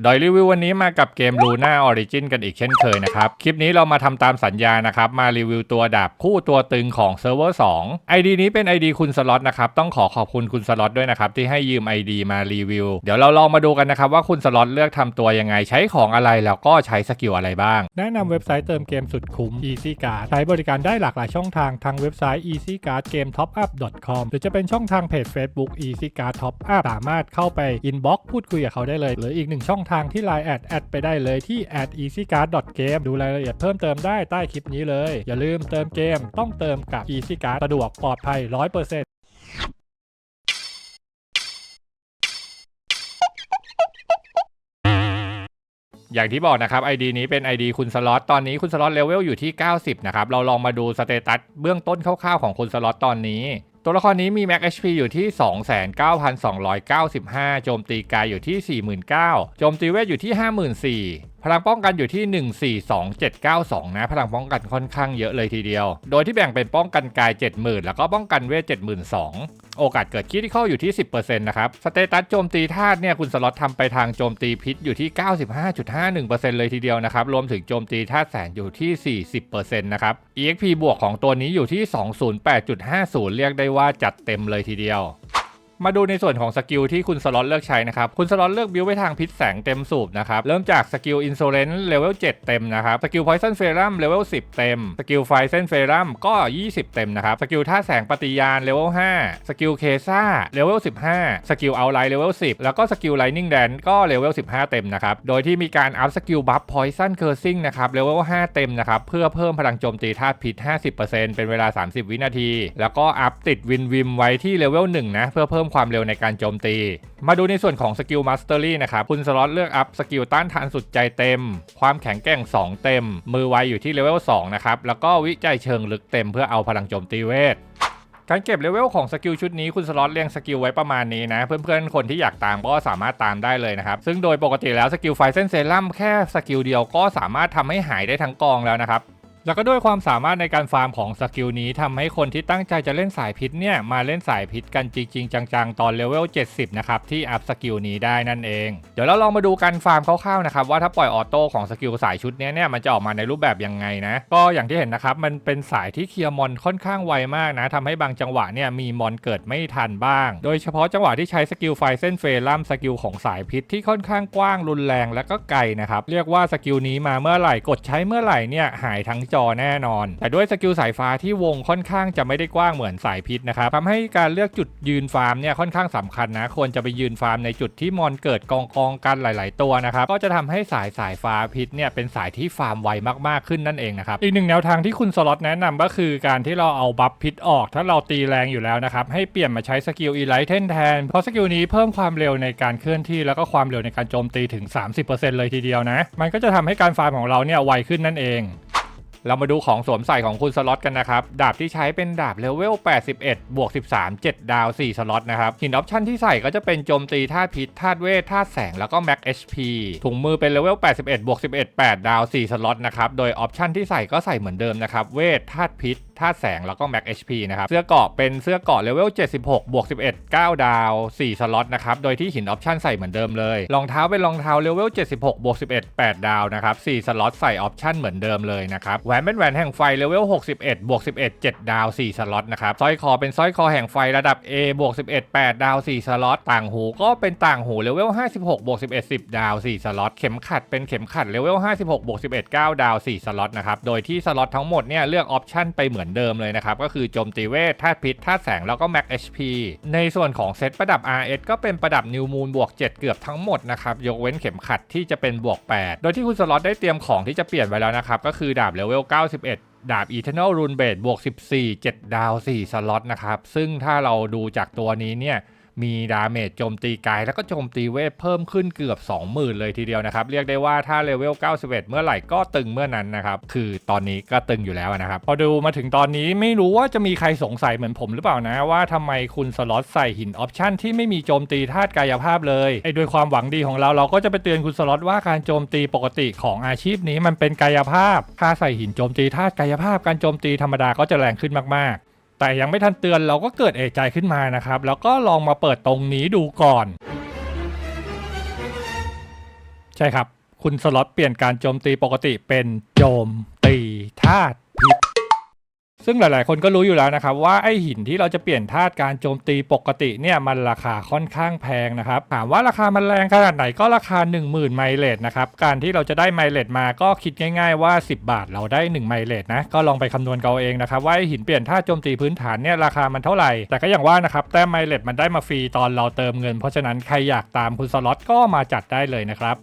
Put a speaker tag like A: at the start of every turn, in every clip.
A: โดยรีวิววันนี้มากับเกม Luna Origin กันอีกเช่นเคยนะครับ คลิปนี้เรามาทำตามสัญญานะครับ มารีวิวตัวดาบคู่ตัวตึงของเซิร์ฟเวอร์2 ID นี้เป็น ID คุณสล็อตนะครับ ต้องขอขอบคุณคุณสล็อตด้วยนะครับ ที่ให้ยืม ID มารีวิว เดี๋ยวเราลองมาดูกันนะครับ ว่าคุณสล็อตเลือกทำตัวยังไงใช้ของอะไรแล้วก็ใช้สกิลอะไรบ้าง
B: แนะนำเว็บไซต์เติมเกมสุดคุ้ม Easy Card ใช้บริการได้หลากหลายช่องทางทางเว็บไซต์ Easy Card Game Top Up com หรือจะเป็นช่องทางเพจ Facebook Easy Card Top Up สามารถเข้าไป inbox พูดคุยกับเขาได้เลยหรืออีกหนึ่งช่องทางที่ Line แอดแอดไปได้เลยที่ at easycard game ดูรายละเอียดเพิ่มเติมได้ใต้คลิปนี้เลย อย่าลืมเติมเกมต้องเติมกับ Easy Card สะดวกปลอดภัย 100%
A: อย่างที่บอกนะครับ ID นี้เป็น ID คุณสล็อตตอนนี้คุณสล็อตเลเวลอยู่ที่ 90 นะครับ เราลองมาดูสเตตัสเบื้องต้นคร่าวๆของคุณสล็อตตอนนี้ ตัวละครนี้มี Max HP อยู่ที่ 29,295 โจมตีกายอยู่ที่ 49,000 โจมตีเวทอยู่ที่ 54,000 พลังป้องกันอยู่ที่ 142792 นะ พลังป้องกันค่อนข้างเยอะเลยทีเดียว โดยที่แบ่งเป็นป้องกันกาย 70,000 แล้วก็ป้องกันเวท 72,000 โอกาสเกิดคิดที่เข้าอยู่ที่ 10%นะครับ สเตตัสโจมตีธาตุเนี่ยคุณสล็อตทำไปทางโจมตีพิษอยู่ที่ 95.51%เลยทีเดียวนะครับ รวมถึงโจมตีธาตุแสงอยู่ที่ 40%นะครับ EXP บวกของตัวนี้อยู่ที่ 208.50 เรียกได้ว่าจัดเต็มเลยทีเดียว มาดูในส่วนของสกิลที่คุณสล็อตเลือกใช้นะครับ คุณสล็อตเลือกบิวไปทางพิษแสงเต็มสูบนะครับ เริ่มจากสกิลอินโซเลน์เลเวล7เต็มนะครับ สกิลพอยซันเฟรัมเลเวล10 เต็ม สกิลไฟเซนเฟรัมก็ 20 เต็มนะครับ สกิลท่าแสงปฏิญาณเลเวล5สกิลเคซ่าเลเวล15 สกิลเอาไลท์เลเวล10 แล้วก็สกิลไลนิ่งแดนก็เลเวล15 เต็มนะครับ โดยที่มีการอัพสกิลบัฟพอยซันเคอร์ซิงนะครับเลเวล5เต็มนะครับ เพื่อเพิ่มพลังโจมตีธาตุพิษ 50%เป็นเวลา 30 วินาที แล้วก็อัพติดวินวิมไว้ที่เลเวล1นะเพื่อเพิ่มความเร็วในการโจมตี มาดูในส่วนของสกิลมาสเตอรี่นะครับคุณสล็อตเลือกอัพสกิลต้านทานสุดใจเต็ม ความแข็งแกร่ง 2 เต็ม มือไวอยู่ที่เลเวล2นะครับแล้วก็วิจัยเชิงลึกเต็มเพื่อเอาพลังโจมตีเวทการเก็บเลเวลของสกิลชุดนี้คุณสล็อตเรียงสกิลไว้ประมาณนี้นะ เพื่อนๆ คนที่อยากตามก็สามารถตามได้เลยนะครับ ซึ่งโดยปกติแล้วสกิลไฟเส้นเซรั่มแค่สกิลเดียวก็สามารถทำให้หายได้ทั้งกองแล้วนะครับ แล้วก็ด้วยความสามารถในการฟาร์มของสกิลนี้ทำให้คนที่ตั้งใจจะเล่นสายพิษเนี่ย มาเล่นสายพิษกันจริง ๆ จังๆ ตอนเลเวล 70 นะครับ ที่อัพสกิลนี้ได้นั่นเอง เดี๋ยวเราลองมาดูการฟาร์มคร่าวๆนะครับ ว่าถ้าปล่อยออโต้ของสกิลสายชุดนี้เนี่ย มันจะออกมาในรูปแบบยังไงนะ ก็อย่างที่เห็นนะครับ มันเป็นสายที่เคลียร์มอนค่อนข้างไวมากนะทำให้บางจังหวะเนี่ยมีมอนเกิดไม่ทันบ้าง โดยเฉพาะจังหวะที่ใช้สกิลไฟเส้นเฟรัมสกิลของสายพิษที่ค่อนข้างกว้างรุนแรงและก็ไกลนะครับเรียกว่าสกิลนี้มาเมื่อไหร่กดใช้เมื่อไหร่เนี่ยหายทั้งจอแน่นอน แต่ด้วยสกิลสายฟ้าที่วงค่อนข้างจะไม่ได้กว้างเหมือนสายพิษนะครับทำให้การเลือกจุดยืนฟาร์มเนี่ยค่อนข้างสำคัญนะควรจะไปยืนฟาร์มในจุดที่มอนเกิดกองกองกันหลาย ๆ ตัวนะครับก็จะทำให้สายสายฟ้าพิษเนี่ยเป็นสายที่ฟาร์มไวมากๆขึ้นนั่นเองนะครับอีกหนึ่งแนวทางที่คุณสล็อตแนะนำก็คือการที่เราเอาบัฟพิษออก ถ้าเราตีแรงอยู่แล้วนะครับให้เปลี่ยนมาใช้สกิลอีไลท์เทนแทนเพราะสกิลนี้เพิ่มความเร็วในการเคลื่อนที่แล้วก็ความเร็วในการโจมตีถึง 30%เลยทีเดียวนะ มันก็จะทำให้การฟาร์มของเราเนี่ยไวขึ้นนั่นเอง เรามาดูของสวมใส่ของคุณสล็อตกันนะครับ ดาบที่ใช้เป็นดาบเลเวล 81 บวก 13 7 ดาว 4 สล็อตนะครับ หินออปชั่นที่ใส่ก็จะเป็นโจมตีธาตุพิษธาตุเวทธาตุแสงแล้วก็แม็ก HP ถุงมือเป็นเลเวล 81 บวก 11 8 ดาว 4 สล็อตนะครับ โดยออปชั่นที่ใส่ก็ใส่เหมือนเดิมนะครับ เวทธาตุพิษธาตุแสงแล้วก็แม็ก HP นะครับ เสื้อเกาะเป็นเสื้อเกาะเลเวล 76 บวก 11 9 ดาว 4 สล็อตนะครับ โดยที่หินออปชั่นใส่เหมือนเดิมเลย รองเท้าเป็นรองเท้าเลเวล 76 บวก 11 8 ดาวนะครับ 4 สล็อตใส่ออปชั่นเหมือนเดิมเลยนะครับ แหวนเป็นแหวนแห่งไฟเลเวล 61 บวก 11 7 ดาว 4 สล็อตนะครับ สร้อยคอเป็นสร้อยคอแห่งไฟระดับ A บวก 11 8 ดาว 4 สล็อต ต่างหูก็เป็นต่างหูเลเวล 56 บวก 11 10 ดาว 4 สล็อต เข็มขัดเป็นเข็มขัดเลเวล 56 บวก 11 9 ดาว 4 สล็อตนะครับ โดยที่สล็อตทั้งหมดเนี่ยเลือกออปชั่นไปเหมือนเดิมเลยนะครับ ก็คือโจมตีเวทธาตุพิษธาตุแสงแล้วก็แม็ก HP ในส่วนของเซตประดับ RS ก็เป็นประดับนิวมูลบวก 7 เกือบทั้งหมดนะครับ ยกเว้นเข็มขัดที่จะเป็นบวก 8 โดยที่คุณสล็อตได้เตรียมของที่จะเปลี่ยนไว้แล้วนะครับ ก็คือดาบเลเวล 91ดาบ Eternal Rune Blade บวก 14 7 ดาว 4 สล็อตนะครับ ซึ่งถ้าเราดูจากตัวนี้เนี่ย มีดาเมจโจมตีกาย แล้วก็โจมตีเวทเพิ่มขึ้นเกือบ 20,000 เลยทีเดียวนะครับ เรียกได้ว่าถ้าเลเวล 91 เมื่อไหร่ก็ตึงเมื่อนั้นนะครับ คือตอนนี้ก็ตึงอยู่แล้วนะครับ พอดูมาถึงตอนนี้ไม่รู้ว่าจะมีใครสงสัยเหมือนผมหรือเปล่านะ ว่าทำไมคุณสล็อตใส่หินออปชั่นที่ไม่มีโจมตีธาตุกายภาพเลยไอ้ด้วยความหวังดีของเราเราก็จะไปเตือนคุณสล็อตว่าการโจมตีปกติของอาชีพนี้มันเป็นกายภาพ ถ้าใส่หินโจมตีธาตุกายภาพการโจมตีธรรมดาก็จะแรงขึ้นมากๆ แต่ยังไม่ทันเตือนเราก็เกิดเอะใจขึ้นมานะครับ แล้วก็ลองมาเปิดตรงนี้ดูก่อน ใช่
B: ครับ คุณสล็อตเปลี่ยนการโจมตีปกติเป็นโจมตีธาตุพิษ ซึ่งหลายๆ คนก็รู้อยู่แล้วนะครับว่าไอ้หินที่เราจะเปลี่ยนธาตุการโจมตีปกติเนี่ยมันราคาค่อนข้างแพงนะครับถามว่าราคามันแรงขนาดไหนก็ราคา 10,000 ไมล์เลตนะครับการที่เราจะได้ไมล์เลตมาก็คิดง่ายๆว่า 10 บาทเราได้ 1 ไมล์เลตนะก็ลองไปคำนวณกันเอาเองนะครับว่าไอ้หินเปลี่ยนธาตุโจมตีพื้นฐานเนี่ยราคามันเท่าไหร่ แต่ก็อย่างว่านะครับแต้มไมเลตมันได้มาฟรีตอนเราเติมเงิน เพราะฉะนั้นใครอยากตามคุณสล็อตก็มาจัดได้เลยนะครับ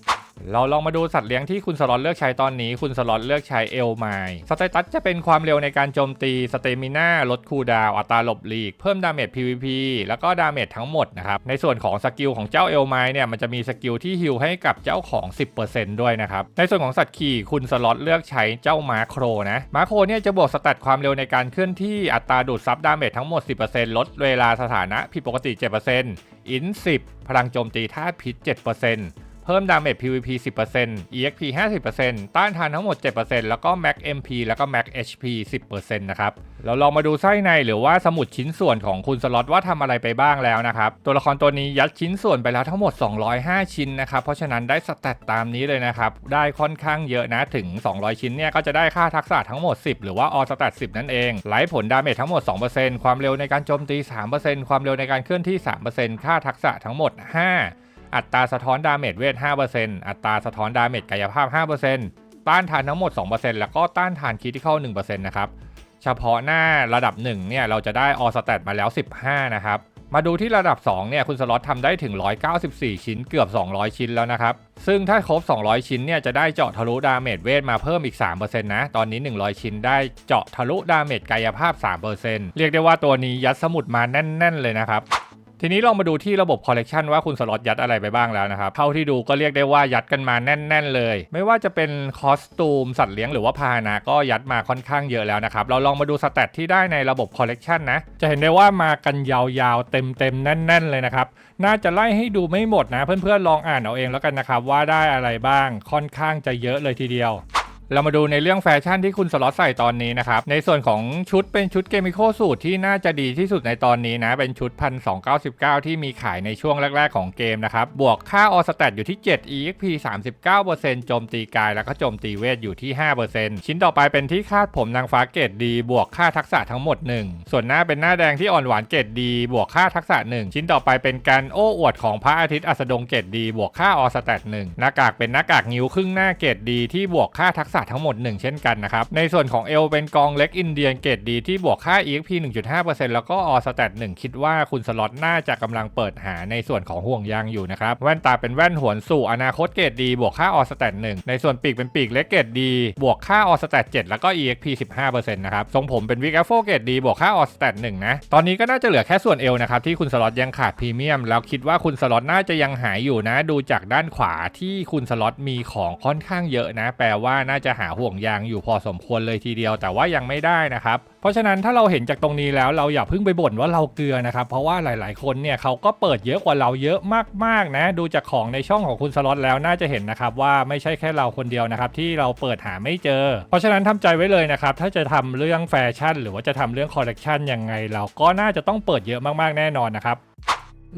A: เราลองมาดูสัตว์เลี้ยงที่คุณสล็อตเลือกใช้ตอนนี้คุณสล็อตเลือกใช้เอลไมสเตตัสจะเป็นความเร็วในการโจมตีสเตมิน่าลดคูดาวอัตราหลบหลีก เพิ่มดาเมจ PVP แล้วก็ดาเมจทั้งหมดนะครับในส่วนของสกิลของเจ้าเอลไมเนี่ยมันจะมีสกิลที่ฮิลให้กับเจ้าของ 10%ด้วยนะครับในส่วนของสัตว์ขี่คุณสล็อตเลือกใช้เจ้ามาโครนะมาโครเนี่ยจะบวกสแตทความเร็วในการเคลื่อนที่อัตราดูดซับดาเมจทั้งหมด 10%ลดเวลาสถานะผิดปกติ 7%อิน10พลังโจมตีธาตุพิษ 7% พิ่มดาเมจ PVP 10% EXP 50%ต้านทานทั้งหมด 7%แล้วก็ Max MP แล้วก็ Max HP 10%นะครับ เราลองมาดูไส้ในหรือว่าสมุดชิ้นส่วนของคุณสล็อตว่าทำอะไรไปบ้างแล้วนะครับ ตัวละครตัวนี้ยัดชิ้นส่วนไปแล้วทั้งหมด 205 ชิ้นนะครับ เพราะฉะนั้นได้สแตตตามนี้เลยนะครับ ได้ค่อนข้างเยอะนะถึง 200 ชิ้นเนี่ยก็จะได้ค่าทักษะทั้งหมด 10 หรือว่า All Stat 10 นั่นเองไลฟ์ผลดาเมจทั้งหมด 2%ความเร็วในการโจมตี 3%ความเร็วในการเคลื่อนที่ 3%ค่าทักษะทั้งหมด 5 อัตราสะท้อนดาเมจเวท 5%อัตราสะท้อนดาเมจกายภาพ 5%ต้านทานทั้งหมด 2%แล้วก็ต้านทานคิดที่เข้า1%นะครับเฉพาะหน้าระดับ1เนี่ยเราจะได้ออสแตทมาแล้ว 15 นะครับ มาดูที่ระดับ2เนี่ยคุณสล็อตทำได้ถึง 194 ชิ้นเกือบ 200 ชิ้นแล้วนะครับ ซึ่งถ้าครบ 200 ชิ้นเนี่ยจะได้เจาะทะลุดาเมจเวทมาเพิ่มอีก 3%นะ ตอนนี้ 100 ชิ้นได้เจาะทะลุดาเมจกายภาพ 3%เรียกได้ว่าตัวนี้ยัดสมุดมาแน่น ๆ เลยนะครับ ทีนี้ลองมาดูที่ระบบคอลเลกชันว่าคุณสล็อตยัดอะไรไปบ้างแล้วนะครับ เท่าที่ดูก็เรียกได้ว่ายัดกันมาแน่น ๆ เลย ไม่ว่าจะเป็นคอสตูม สัตว์เลี้ยงหรือว่าพาหนะก็ยัดมาค่อนข้างเยอะแล้วนะครับ เราลองมาดูสแตทที่ได้ในระบบคอลเลกชันนะ จะเห็นได้ว่ามากันยาวๆ เต็มๆ แน่น ๆ เลยนะครับ น่าจะไล่ให้ดูไม่หมดนะ เพื่อนๆ ลองอ่านเอาเองแล้วกันนะครับว่าได้อะไรบ้าง ค่อนข้างจะเยอะเลยทีเดียว เรามาดูในเรื่องแฟชั่นที่คุณสล็อตใส่ตอนนี้นะครับ ในส่วนของชุดเป็นชุดเกมิโคสูตรที่น่าจะดีที่สุดในตอนนี้นะ เป็นชุด 1299 ที่มีขายในช่วงแรก ๆ ของเกมนะครับ บวกค่าออสแตทอยู่ที่ 7 EXP 39%โจมตีกายแล้วก็โจมตีเวทอยู่ที่ 5%ชิ้นต่อไปเป็นที่คาดผมนางฟ้าเกรดดี บวกค่าทักษะทั้งหมด 1 ส่วนหน้าเป็นหน้าแดงที่อ่อนหวานเกรดดี บวกค่าทักษะ 1 ชิ้นต่อไปเป็นการโอ้อวดของพระอาทิตย์อัสดงเกรดดี บวกค่าออสแตท1หน้ากากเป็นหน้ากากนิ้วครึ่งหน้าเกรดดีที่บวกค่าทักษะทั้งหมด 1 เช่นกันนะครับ ในส่วนของเอลเป็นกองเล็กอินเดียนเกรดดีที่บวกค่า EXP 1.5%แล้วก็ออสแตท1คิดว่าคุณสล็อตน่าจะกำลังเปิดหาในส่วนของห่วงยางอยู่นะครับ แว่นตาเป็นแว่นหวนสู่อนาคตเกรดดีบวกค่าออสแตท1ในส่วนปีกเป็นปีกเล็กเกรดดีบวกค่าออสแตท7แล้วก็ EXP 15%นะครับทรงผมเป็นวิกแอฟโฟเกรดดีบวกค่าออสแตท1นะตอนนี้ก็น่าจะเหลือแค่ส่วนเอลนะครับที่คุณสล็อตยังขาดพรีเมียมแล้วคิดว่าคุณสล็อตน่าจะยังหายอยู่นะ ดูจากด้านขวาที่คุณสล็อตมีของค่อนข้างเยอะนะ แปลว่าน่าจะะหาห่วงยางอยู่พอสมควรเลยทีเดียว แต่ว่ายังไม่ได้นะครับ เพราะฉะนั้นถ้าเราเห็นจากตรงนี้แล้วเราอย่าเพิ่งไปบ่นว่าเราเกลือนะครับ เพราะว่าหลาย ๆ คนเนี่ยเขาก็เปิดเยอะกว่าเราเยอะมาก ๆ นะ ดูจากของในช่องของคุณสล็อตแล้วน่าจะเห็นนะครับว่าไม่ใช่แค่เราคนเดียวนะครับที่เราเปิดหาไม่เจอ เพราะฉะนั้นทำใจไว้เลยนะครับถ้าจะทำเรื่องแฟชั่น หรือว่าจะทำเรื่องคอลเลกชันยังไง เราก็น่าจะต้องเปิดเยอะมาก ๆ แน่นอนนะครับ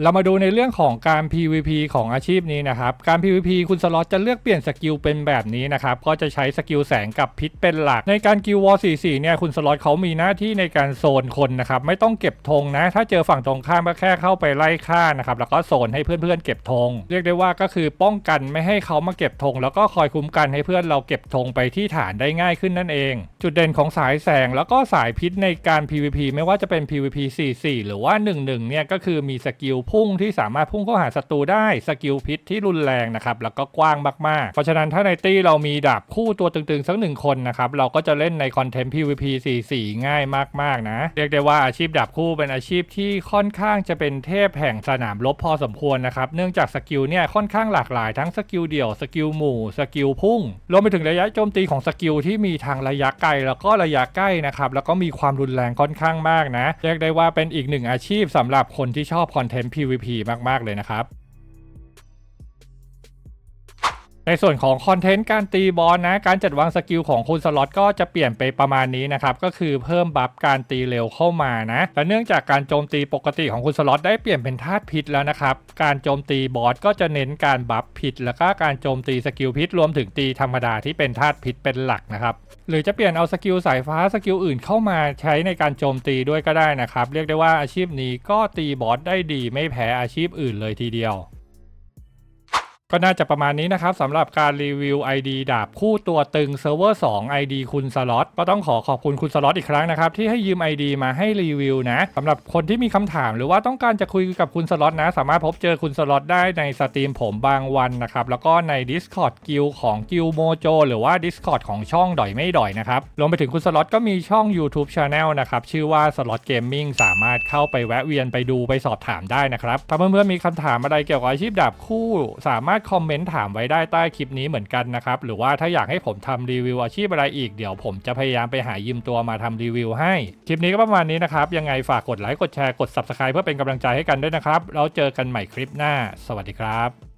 A: เรามาดูในเรื่องของการ PVP ของอาชีพนี้นะครับ การ PVP คุณสล็อตจะเลือกเปลี่ยนสกิลเป็นแบบนี้นะครับ ก็จะใช้สกิลแสงกับพิษเป็นหลัก ในการกิลวอร์44เนี่ย คุณสล็อตเขามีหน้าที่ในการโซนคนนะครับ ไม่ต้องเก็บธงนะ ถ้าเจอฝั่งตรงข้ามก็แค่เข้าไปไล่ฆ่านะครับ แล้วก็โซนให้เพื่อนๆเก็บธง เรียกได้ว่าก็คือป้องกันไม่ให้เขามาเก็บธง แล้วก็คอยคุ้มกันให้เพื่อนเราเก็บธงไปที่ฐานได้ง่ายขึ้นนั่นเอง จุดเด่นของสายแสงแล้วก็สายพิษในการ PVP ไม่ว่าจะเป็น PVP 44 หรือว่า 11เนี่ยก็คือมีสกิลพุ่งที่สามารถพุ่งเข้าหาศัตรูได้สกิลพิษที่รุนแรงนะครับแล้วก็กว้างมากๆ เพราะฉะนั้นถ้าในตี้เรามีดาบคู่ตัวตึงๆ สักหนึ่งคนนะครับเราก็จะเล่นในคอนเทนต์ PVP 44 ง่ายมากๆนะ เรียกได้ว่าอาชีพดาบคู่เป็นอาชีพที่ค่อนข้างจะเป็นเทพแห่งสนามรบพอสมควรนะครับเนื่องจากสกิลเนี่ยค่อนข้างหลากหลายทั้งสกิลเดี่ยวสกิลหมู่สกิลพุ่งรวมไปถึงระยะโจมตีของสกิลที่มีทางระยะไกลแล้วก็ระยะใกล้นะครับแล้วก็มีความรุนแรงค่อนข้างมากนะ เรียกได้ว่าเป็นอีกหนึ่งอาชีพสำหรับคนที่ชอบคอนเทนต์ PVP มากๆเลยนะครับ ในส่วนของคอนเทนต์การตีบอลนะ การจัดวางสกิลของคุณสล็อตก็จะเปลี่ยนไปประมาณนี้นะครับ ก็คือเพิ่มบัฟการตีเร็วเข้ามานะและเนื่องจากการโจมตีปกติของคุณสล็อตได้เปลี่ยนเป็นธาตุพิษแล้วนะครับ การโจมตีบอสก็จะเน้นการบัฟพิษ แล้วก็การโจมตีสกิลพิษรวมถึงตีธรรมดาที่เป็นธาตุพิษเป็นหลักนะครับหรือจะเปลี่ยนเอาสกิลสายฟ้าสกิลอื่นเข้ามาใช้ในการโจมตีด้วยก็ได้นะครับ เรียกได้ว่าอาชีพนี้ก็ตีบอสได้ดีไม่แพ้อาชีพอื่นเลยทีเดียว ก็น่าจะประมาณนี้นะครับสำหรับการรีวิว ID ดาบคู่ตัวตึงเซิร์ฟเวอร์2 ID คุณสล็อตก็ต้องขอขอบคุณคุณสล็อตอีกครั้งนะครับ ที่ให้ยืม ID มาให้รีวิวนะสำหรับคนที่มีคำถามหรือว่าต้องการจะคุยกับคุณสล็อตนะ สามารถพบเจอคุณสล็อตได้ในสตรีมผมบางวันนะครับ แล้วก็ใน Discord กิลของกิลโมโจหรือว่า Discord ของช่องดอยไม่ดอยนะครับรวมไปถึงคุณสล็อตก็มีช่อง YouTube Channel นะครับชื่อว่าสล็อตเกมมิ่งสามารถเข้าไปแวะเวียนไปดูไปสอบถามได้นะครับถ้าเพื่อนๆมีคำถามอะไรเกี่ยวกับอาชีพดาบคู่สามารถคอมเมนต์ถามไว้ได้ใต้คลิปนี้เหมือนกันนะครับ หรือว่าถ้าอยากให้ผมทำรีวิวอาชีพอะไรอีกเดี๋ยวผมจะพยายามไปหายืมตัวมาทำรีวิวให้ คลิปนี้ก็ประมาณนี้นะครับ ยังไงฝากกดไลค์กดแชร์กด Subscribe เพื่อเป็นกำลังใจให้กันด้วยนะครับแล้วเจอกันใหม่คลิปหน้า สวัสดีครับ